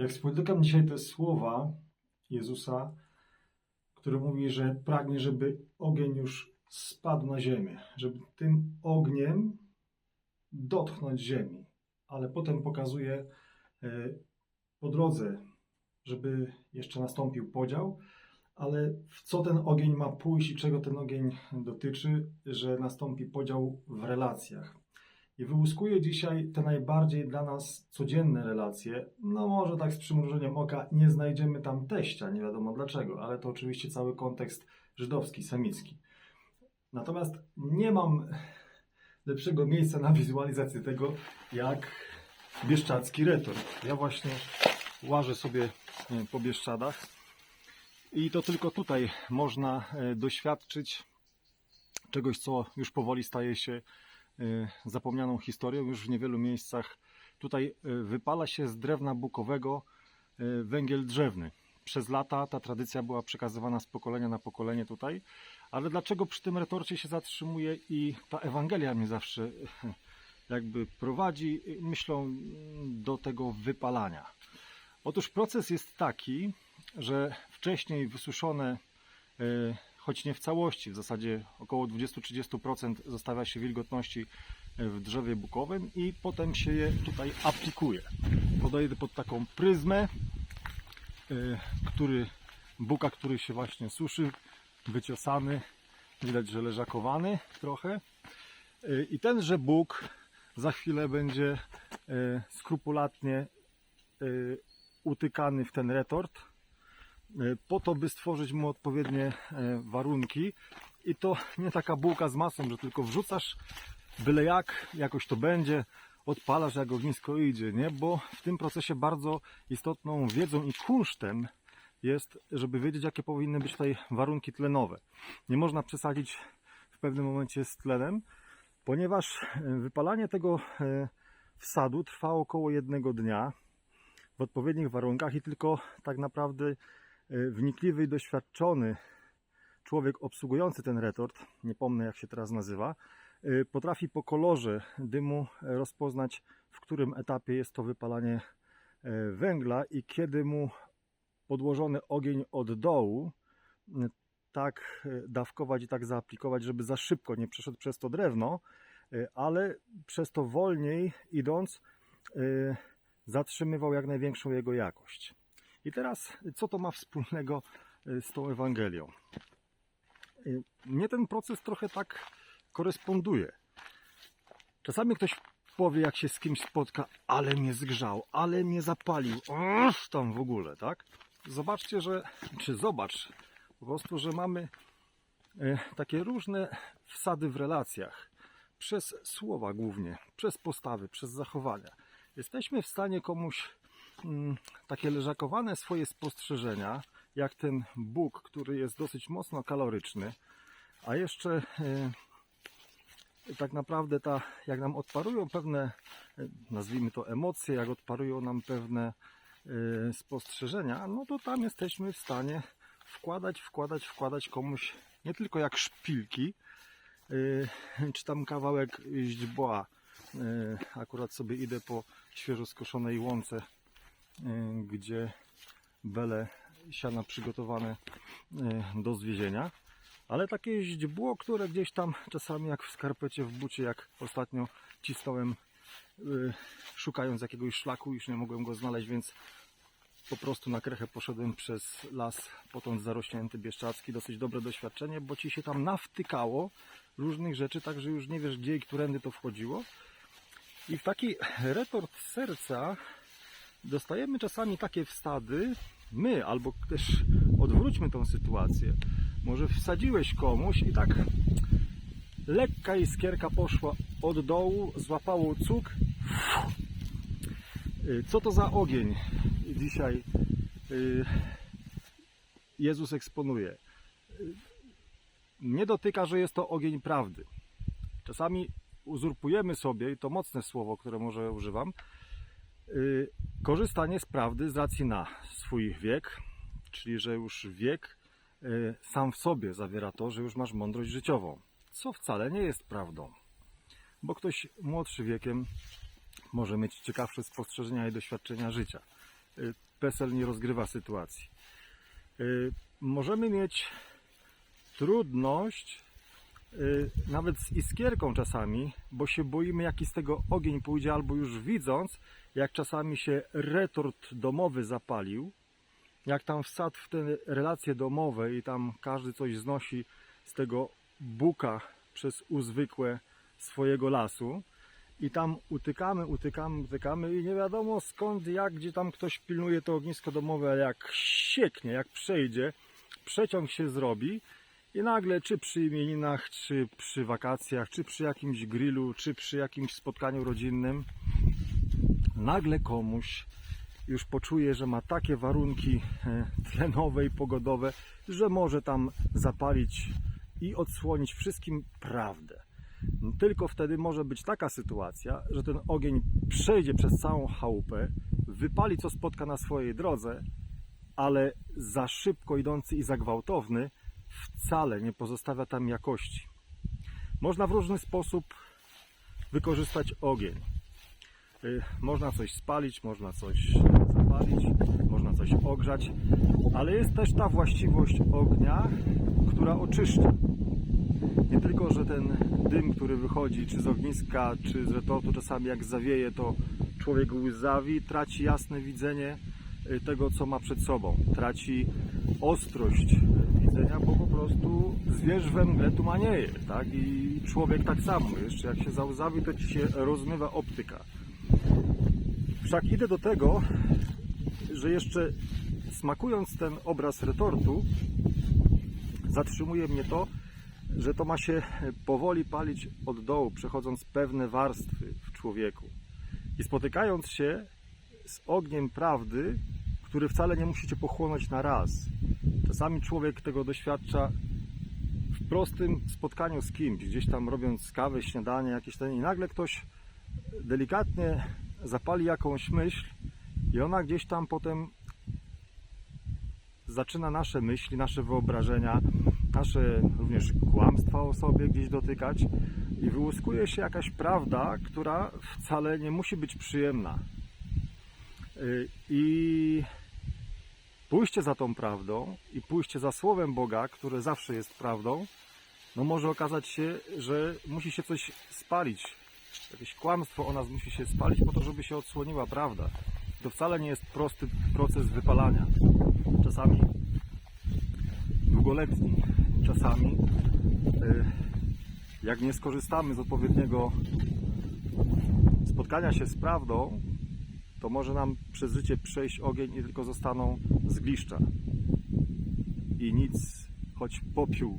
Jak spotykam dzisiaj te słowa Jezusa, który mówi, że pragnie, żeby ogień już spadł na ziemię, żeby tym ogniem dotknąć ziemi, ale potem pokazuje e, po drodze, żeby jeszcze nastąpił podział, ale w co ten ogień ma pójść i czego ten ogień dotyczy, że nastąpi podział w relacjach. I wyłuskuję dzisiaj te najbardziej dla nas codzienne relacje. No może tak z przymrużeniem oka nie znajdziemy tam teścia, nie wiadomo dlaczego, ale to oczywiście cały kontekst żydowski, semicki. Natomiast nie mam lepszego miejsca na wizualizację tego, jak bieszczacki retor. Ja właśnie łażę sobie po Bieszczadach i to tylko tutaj można e, doświadczyć czegoś, co już powoli staje się zapomnianą historią. Już w niewielu miejscach tutaj e, wypala się z drewna bukowego e, węgiel drzewny. Przez lata ta tradycja była przekazywana z pokolenia na pokolenie tutaj. Ale dlaczego przy tym retorcie się zatrzymuje i ta Ewangelia mnie zawsze jakby prowadzi myślą do tego wypalania? Otóż proces jest taki, że wcześniej wysuszone, choć nie w całości, w zasadzie około 20-30% zostawia się wilgotności e, w drzewie bukowym i potem się je tutaj aplikuje. Podaję pod taką pryzmę, e, który, buka, który się właśnie suszy, wyciosany, widać, że leżakowany trochę. E, I tenże bóg za chwilę będzie skrupulatnie utykany w ten retort, po to, by stworzyć mu odpowiednie e, warunki. I to nie taka bułka z masą, że tylko wrzucasz byle jak, jakoś to będzie, odpalasz jak ognisko idzie, nie? Bo w tym procesie bardzo istotną wiedzą i kunsztem jest, żeby wiedzieć, jakie powinny być tutaj warunki tlenowe. Nie można przesadzić w pewnym momencie z tlenem, ponieważ e, wypalanie tego e, wsadu trwa około jednego dnia w odpowiednich warunkach i tylko tak naprawdę e, wnikliwy i doświadczony człowiek obsługujący ten retort, nie pomnę jak się teraz nazywa, e, potrafi po kolorze dymu e, rozpoznać, w którym etapie jest to wypalanie e, węgla i kiedy mu podłożony ogień od dołu tak e, dawkować i tak zaaplikować, żeby za szybko nie przeszedł przez to drewno, e, ale przez to wolniej idąc e, zatrzymywał jak największą jego jakość. I teraz, co to ma wspólnego e, z tą Ewangelią? E, Mnie ten proces trochę tak koresponduje. Czasami ktoś powie, jak się z kimś spotka, ale mnie zgrzał, ale mnie zapalił, Uff, tam w ogóle, tak? Zobaczcie, że, czy zobacz po prostu, że mamy e, takie różne wsady w relacjach. Przez słowa głównie, przez postawy, przez zachowania. Jesteśmy w stanie komuś takie leżakowane swoje spostrzeżenia, jak ten Bóg, który jest dosyć mocno kaloryczny, a jeszcze e, tak naprawdę ta, jak nam odparują pewne, e, nazwijmy to emocje, jak odparują nam pewne e, spostrzeżenia, no to tam jesteśmy w stanie wkładać, wkładać, wkładać komuś nie tylko jak szpilki, czy tam kawałek źdźbła. Akurat sobie idę po świeżo skoszonej łące, gdzie bele siana przygotowane e, do zwiezienia. Ale takie źdźbło, które gdzieś tam czasami jak w skarpecie, w bucie, jak ostatnio cisnąłem y, szukając jakiegoś szlaku, już nie mogłem go znaleźć, więc po prostu na krechę poszedłem przez las potąd zarośnięty Bieszczacki. Dosyć dobre doświadczenie, bo ci się tam nawtykało różnych rzeczy, tak że już nie wiesz gdzie i którędy to wchodziło. I w taki retort serca dostajemy czasami takie wstady, my, albo też odwróćmy tą sytuację. Może wsadziłeś komuś i tak lekka iskierka poszła od dołu, złapało cuk. Y, Co to za ogień dzisiaj y, Jezus eksponuje? Y, Nie dotyka, że jest to ogień prawdy. Czasami uzurpujemy sobie, i to mocne słowo, które może używam, korzystanie z prawdy z racji na swój wiek, czyli że już wiek y, sam w sobie zawiera to, że już masz mądrość życiową, co wcale nie jest prawdą, bo ktoś młodszy wiekiem może mieć ciekawsze spostrzeżenia i doświadczenia życia. y, PESEL nie rozgrywa sytuacji. Y, Możemy mieć trudność y, nawet z iskierką czasami, bo się boimy, jaki z tego ogień pójdzie, albo już widząc, jak czasami się retort domowy zapalił, jak tam wsadł w te relacje domowe i tam każdy coś znosi z tego buka przez uzwykłe swojego lasu i tam utykamy, utykamy, utykamy i nie wiadomo skąd, jak, gdzie tam ktoś pilnuje to ognisko domowe, ale jak sieknie, jak przejdzie, przeciąg się zrobi i nagle czy przy imieninach, czy przy wakacjach, czy przy jakimś grillu, czy przy jakimś spotkaniu rodzinnym, nagle komuś już poczuje, że ma takie warunki e, tlenowe i pogodowe, że może tam zapalić i odsłonić wszystkim prawdę. Tylko wtedy może być taka sytuacja, że ten ogień przejdzie przez całą chałupę, wypali co spotka na swojej drodze, ale za szybko idący i za gwałtowny wcale nie pozostawia tam jakości. Można w różny sposób wykorzystać ogień. Y, Można coś spalić, można coś zapalić, można coś ogrzać, ale jest też ta właściwość ognia, która oczyszcza. Nie tylko, że ten dym, który wychodzi czy z ogniska, czy z retortu, czasami jak zawieje, to człowiek łzawi, traci jasne widzenie y, tego, co ma przed sobą. Traci ostrość widzenia, bo po prostu zwierz we mgle tumanieje, tak? I człowiek tak samo. Jeszcze jak się załzawi, to ci się rozmywa optyka. Wszak idę do tego, że jeszcze smakując ten obraz retortu, zatrzymuje mnie to, że to ma się powoli palić od dołu, przechodząc pewne warstwy w człowieku. I spotykając się z ogniem prawdy, który wcale nie musicie pochłonąć na raz. Czasami człowiek tego doświadcza w prostym spotkaniu z kimś, gdzieś tam robiąc kawę, śniadanie, jakieś ten i nagle ktoś delikatnie zapali jakąś myśl i ona gdzieś tam potem zaczyna nasze myśli, nasze wyobrażenia, nasze również kłamstwa o sobie gdzieś dotykać i wyłuskuje się jakaś prawda, która wcale nie musi być przyjemna. Y, I pójście za tą prawdą i pójście za słowem Boga, które zawsze jest prawdą, no może okazać się, że musi się coś spalić. Jakieś kłamstwo o nas musi się spalić po to, żeby się odsłoniła prawda. To wcale nie jest prosty proces wypalania. Czasami długoletni, czasami y, jak nie skorzystamy z odpowiedniego spotkania się z prawdą, to może nam przez życie przejść ogień i tylko zostaną zgliszcza. I nic, choć popiół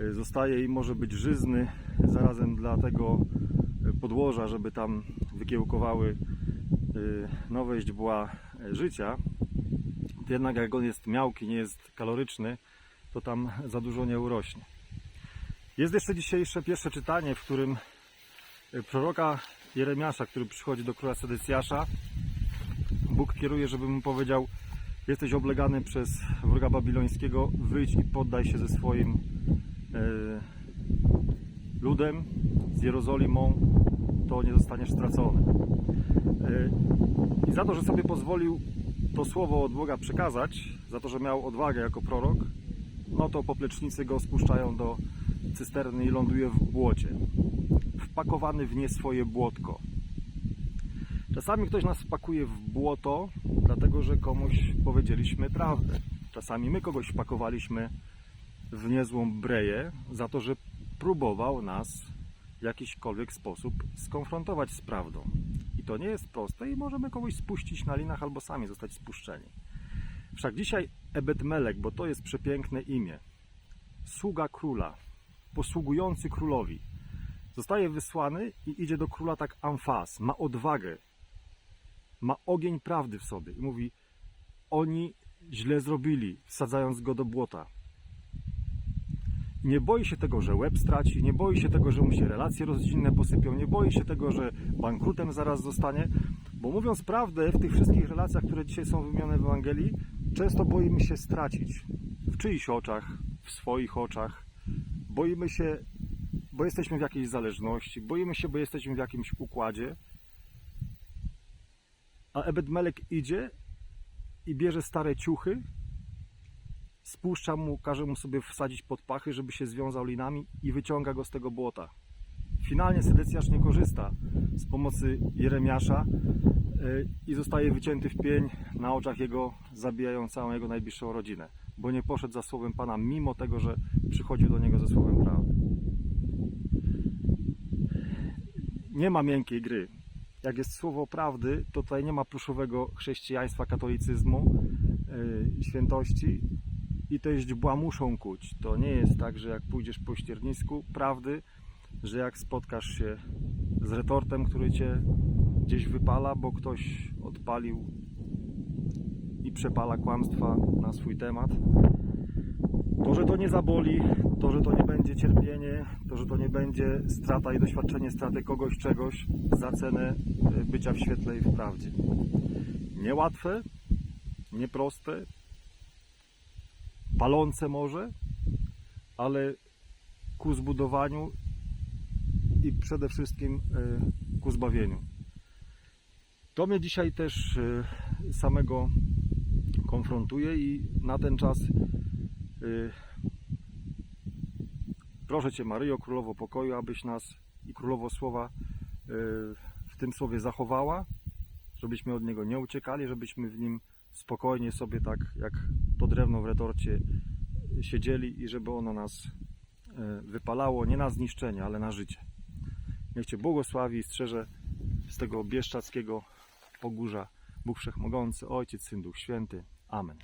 y, zostaje i może być żyzny zarazem dla tego podłoża, żeby tam wykiełkowały y, nowe źdźbła y, życia, to jednak jak on jest miałki, nie jest kaloryczny, to tam za dużo nie urośnie. Jest jeszcze dzisiejsze pierwsze czytanie, w którym y, proroka Jeremiasza, który przychodzi do króla Sedycjasza, Bóg kieruje, żeby mu powiedział: Jesteś oblegany przez wroga babilońskiego, wyjdź i poddaj się ze swoim e, ludem, z Jerozolimą, to nie zostaniesz stracony. E, I za to, że sobie pozwolił to słowo od Boga przekazać, za to, że miał odwagę jako prorok, no to poplecznicy go spuszczają do cysterny i ląduje w błocie. Wpakowany w nie swoje błotko. Czasami ktoś nas wpakuje w błoto, dlatego że komuś powiedzieliśmy prawdę. Czasami my kogoś wpakowaliśmy w niezłą breję za to, że próbował nas jakiśkolwiek sposób skonfrontować z prawdą. I to nie jest proste i możemy kogoś spuścić na linach albo sami zostać spuszczeni. Wszak dzisiaj Ebed Melek, bo to jest przepiękne imię, sługa króla, posługujący królowi, zostaje wysłany i idzie do króla tak amfas, ma odwagę, ma ogień prawdy w sobie i mówi: Oni źle zrobili, wsadzając go do błota. Nie boi się tego, że łeb straci, nie boi się tego, że mu się relacje rodzinne posypią, nie boi się tego, że bankrutem zaraz zostanie, bo mówiąc prawdę, w tych wszystkich relacjach, które dzisiaj są wymienione w Ewangelii, często boimy się stracić w czyichś oczach, w swoich oczach. Boimy się, bo jesteśmy w jakiejś zależności, boimy się, bo jesteśmy w jakimś układzie. A Ebed Melek idzie i bierze stare ciuchy, spuszcza mu, każe mu sobie wsadzić pod pachy, żeby się związał linami i wyciąga go z tego błota. Finalnie Sedecjasz nie korzysta z pomocy Jeremiasza y, i zostaje wycięty w pień na oczach jego, zabijają całą jego najbliższą rodzinę, bo nie poszedł za słowem Pana, mimo tego, że przychodził do niego ze słowem prawdy. Nie ma miękkiej gry. Jak jest słowo prawdy, to tutaj nie ma pluszowego chrześcijaństwa, katolicyzmu, yy, świętości i te źdźbła muszą kuć. To nie jest tak, że jak pójdziesz po ściernisku prawdy, że jak spotkasz się z retortem, który cię gdzieś wypala, bo ktoś odpalił i przepala kłamstwa na swój temat, to, że to nie zaboli, to, że to nie będzie cierpienie, to, że to nie będzie strata i doświadczenie straty kogoś, czegoś za cenę e, bycia w świetle i w prawdzie. Niełatwe, nieproste, palące może, ale ku zbudowaniu i przede wszystkim e, ku zbawieniu. To mnie dzisiaj też e, samego konfrontuje i na ten czas y, proszę Cię Maryjo, Królowo Pokoju, abyś nas i Królowo Słowa w tym Słowie zachowała, żebyśmy od niego nie uciekali, żebyśmy w nim spokojnie sobie tak jak to drewno w retorcie siedzieli i żeby ono nas y, wypalało nie na zniszczenie, ale na życie. Niech Cię błogosławi i strzeże z tego bieszczackiego pogórza Bóg Wszechmogący, Ojciec, Syn, Duch Święty. Amen.